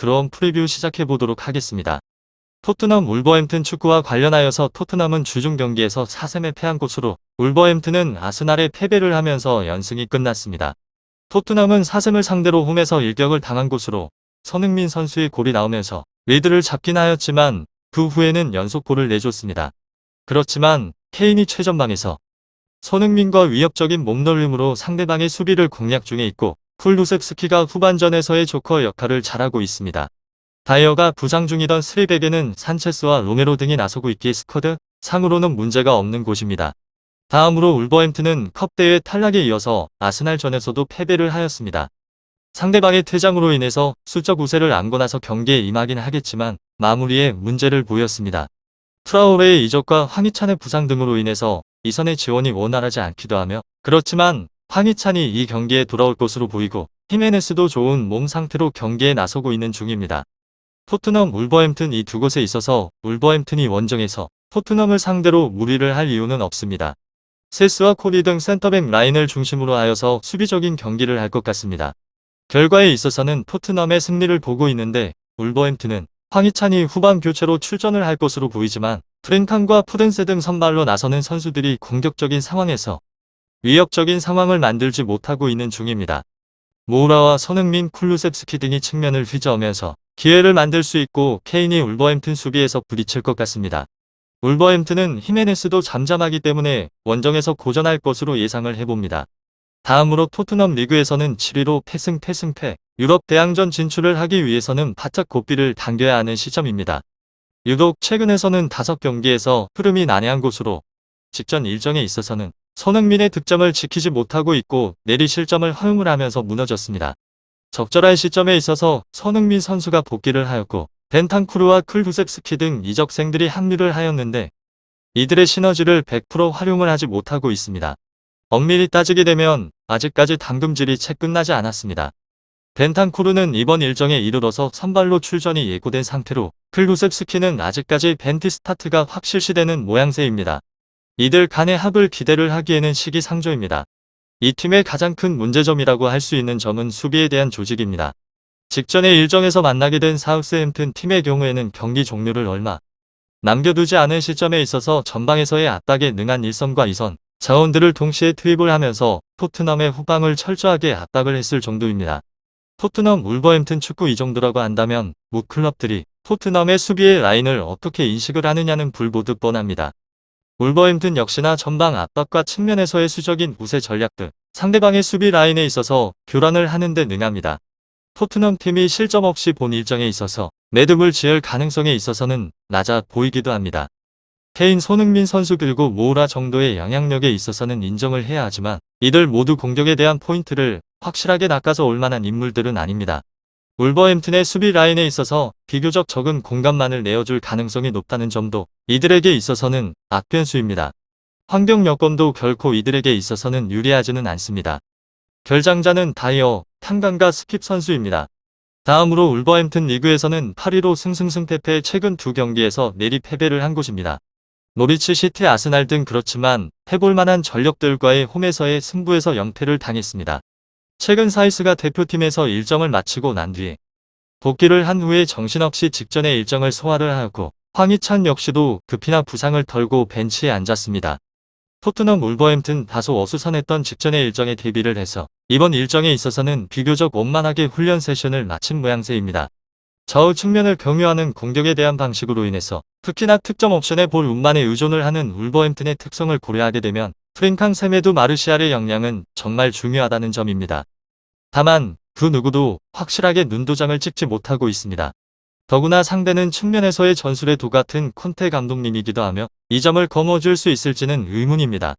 그럼 프리뷰 시작해 보도록 하겠습니다. 토트넘 울버햄튼 축구와 관련하여서 토트넘은 주중 경기에서 4승에 패한 곳으로 울버햄튼은 아스날에 패배를 하면서 연승이 끝났습니다. 토트넘은 4승을 상대로 홈에서 일격을 당한 곳으로 손흥민 선수의 골이 나오면서 리드를 잡긴 하였지만 그 후에는 연속 골을 내줬습니다. 그렇지만 케인이 최전방에서 손흥민과 위협적인 몸놀림으로 상대방의 수비를 공략 중에 있고 쿨루셉스키가 후반전에서의 조커 역할을 잘하고 있습니다. 다이어가 부상 중이던 스리백에는 산체스와 로메로 등이 나서고 있기에 스쿼드 상으로는 문제가 없는 곳입니다. 다음으로 울버햄튼은 컵대회 탈락에 이어서 아스날전에서도 패배를 하였습니다. 상대방의 퇴장으로 인해서 수적 우세를 안고 나서 경기에 임하긴 하겠지만 마무리에 문제를 보였습니다. 트라우레의 이적과 황희찬의 부상 등으로 인해서 이선의 지원이 원활하지 않기도 하며 그렇지만 황희찬이 이 경기에 돌아올 것으로 보이고 히메네스도 좋은 몸 상태로 경기에 나서고 있는 중입니다. 토트넘 울버햄튼 이 두 곳에 있어서 울버햄튼이 원정에서 토트넘을 상대로 무리를 할 이유는 없습니다. 세스와 코리 등 센터백 라인을 중심으로 하여서 수비적인 경기를 할 것 같습니다. 결과에 있어서는 토트넘의 승리를 보고 있는데 울버햄튼은 황희찬이 후반 교체로 출전을 할 것으로 보이지만 프랭칸과 푸덴세 등 선발로 나서는 선수들이 공격적인 상황에서 위협적인 상황을 만들지 못하고 있는 중입니다. 모우라와 손흥민, 쿨루셉스키 등이 측면을 휘저으면서 기회를 만들 수 있고 케인이 울버햄튼 수비에서 부딪힐 것 같습니다. 울버햄튼은 히메네스도 잠잠하기 때문에 원정에서 고전할 것으로 예상을 해봅니다. 다음으로 토트넘 리그에서는 7위로 패승 패승패 유럽 대항전 진출을 하기 위해서는 바짝 고삐를 당겨야 하는 시점입니다. 유독 최근에서는 5경기에서 흐름이 난해한 곳으로 직전 일정에 있어서는 손흥민의 득점을 지키지 못하고 있고 내리 실점을 허용을 하면서 무너졌습니다. 적절한 시점에 있어서 손흥민 선수가 복귀를 하였고 벤탄쿠르와 클두셉스키 등 이적생들이 합류를 하였는데 이들의 시너지를 100% 활용을 하지 못하고 있습니다. 엄밀히 따지게 되면 아직까지 담금질이 채 끝나지 않았습니다. 벤탄쿠르는 이번 일정에 이르러서 선발로 출전이 예고된 상태로 클루셉스키는 아직까지 벤티 스타트가 확실시되는 모양새입니다. 이들 간의 합을 기대를 하기에는 시기상조입니다. 이 팀의 가장 큰 문제점이라고 할 수 있는 점은 수비에 대한 조직입니다. 직전의 일정에서 만나게 된 사우스햄튼 팀의 경우에는 경기 종료를 얼마 남겨두지 않은 시점에 있어서 전방에서의 압박에 능한 1선과 2선 자원들을 동시에 투입을 하면서 토트넘의 후방을 철저하게 압박을 했을 정도입니다. 토트넘 울버햄튼 축구 이 정도라고 한다면 무 클럽들이 토트넘의 수비의 라인을 어떻게 인식을 하느냐는 불보듯 뻔합니다. 울버햄튼 역시나 전방 압박과 측면에서의 수적인 우세 전략들, 상대방의 수비 라인에 있어서 교란을 하는 데 능합니다. 토트넘 팀이 실점 없이 본 일정에 있어서 매듭을 지을 가능성에 있어서는 낮아 보이기도 합니다. 케인 손흥민 선수 그리고 모우라 정도의 영향력에 있어서는 인정을 해야 하지만 이들 모두 공격에 대한 포인트를 확실하게 낚아서 올 만한 인물들은 아닙니다. 울버햄튼의 수비 라인에 있어서 비교적 적은 공간만을 내어줄 가능성이 높다는 점도 이들에게 있어서는 악변수입니다. 환경 여건도 결코 이들에게 있어서는 유리하지는 않습니다. 결장자는 다이어, 탄강과 스킵 선수입니다. 다음으로 울버햄튼 리그에서는 8위로 승승승패패 최근 두 경기에서 내리 패배를 한 곳입니다. 노리츠 시티 아스날 등 그렇지만 해볼 만한 전력들과의 홈에서의 승부에서 연패를 당했습니다. 최근 사이스가 대표팀에서 일정을 마치고 난 뒤에 복귀를 한 후에 정신없이 직전의 일정을 소화를 하였고 황희찬 역시도 급히나 부상을 털고 벤치에 앉았습니다. 토트넘 울버햄튼 다소 어수선했던 직전의 일정에 대비를 해서 이번 일정에 있어서는 비교적 원만하게 훈련 세션을 마친 모양새입니다. 좌우 측면을 경유하는 공격에 대한 방식으로 인해서 특히나 특정 옵션에 볼 운만에 의존을 하는 울버햄튼의 특성을 고려하게 되면 프랭캉 세메두 마르시알의 역량은 정말 중요하다는 점입니다. 다만 그 누구도 확실하게 눈도장을 찍지 못하고 있습니다. 더구나 상대는 측면에서의 전술의 도 같은 콘테 감독님이기도 하며 이 점을 거머쥘 수 있을지는 의문입니다.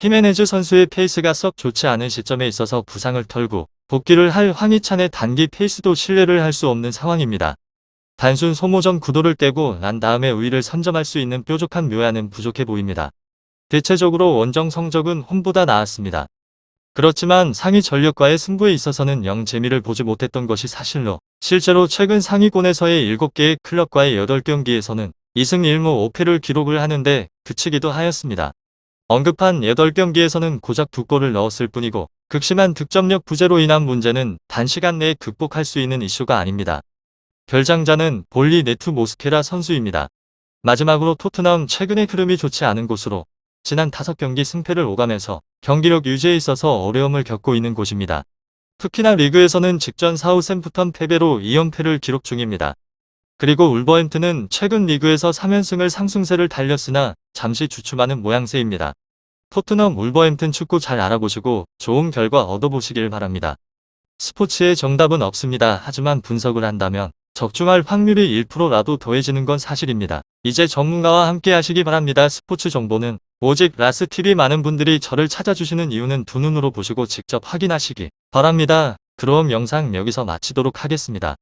히메네즈 선수의 페이스가 썩 좋지 않은 시점에 있어서 부상을 털고 복귀를 할 황희찬의 단기 페이스도 신뢰를 할 수 없는 상황입니다. 단순 소모전 구도를 떼고 난 다음에 우위를 선점할 수 있는 뾰족한 묘야는 부족해 보입니다. 대체적으로 원정 성적은 홈보다 나았습니다. 그렇지만 상위 전력과의 승부에 있어서는 영 재미를 보지 못했던 것이 사실로 실제로 최근 상위권에서의 7개의 클럽과의 8경기에서는 2승 1무 5패를 기록을 하는데 그치기도 하였습니다. 언급한 8경기에서는 고작 2골을 넣었을 뿐이고 극심한 득점력 부재로 인한 문제는 단시간 내에 극복할 수 있는 이슈가 아닙니다. 별장자는 볼리 네투 모스케라 선수입니다. 마지막으로 토트넘 최근의 흐름이 좋지 않은 곳으로 지난 5경기 승패를 오가면서 경기력 유지에 있어서 어려움을 겪고 있는 곳입니다. 특히나 리그에서는 직전 사우샘프턴 패배로 2연패를 기록 중입니다. 그리고 울버햄튼은 최근 리그에서 3연승을 상승세를 달렸으나 잠시 주춤하는 모양새입니다. 토트넘 울버햄튼 축구 잘 알아보시고 좋은 결과 얻어보시길 바랍니다. 스포츠의 정답은 없습니다. 하지만 분석을 한다면 적중할 확률이 1%라도 더해지는 건 사실입니다. 이제 전문가와 함께 하시기 바랍니다. 스포츠 정보는 오직 라스TV 많은 분들이 저를 찾아주시는 이유는 두 눈으로 보시고 직접 확인하시기 바랍니다. 그럼 영상 여기서 마치도록 하겠습니다.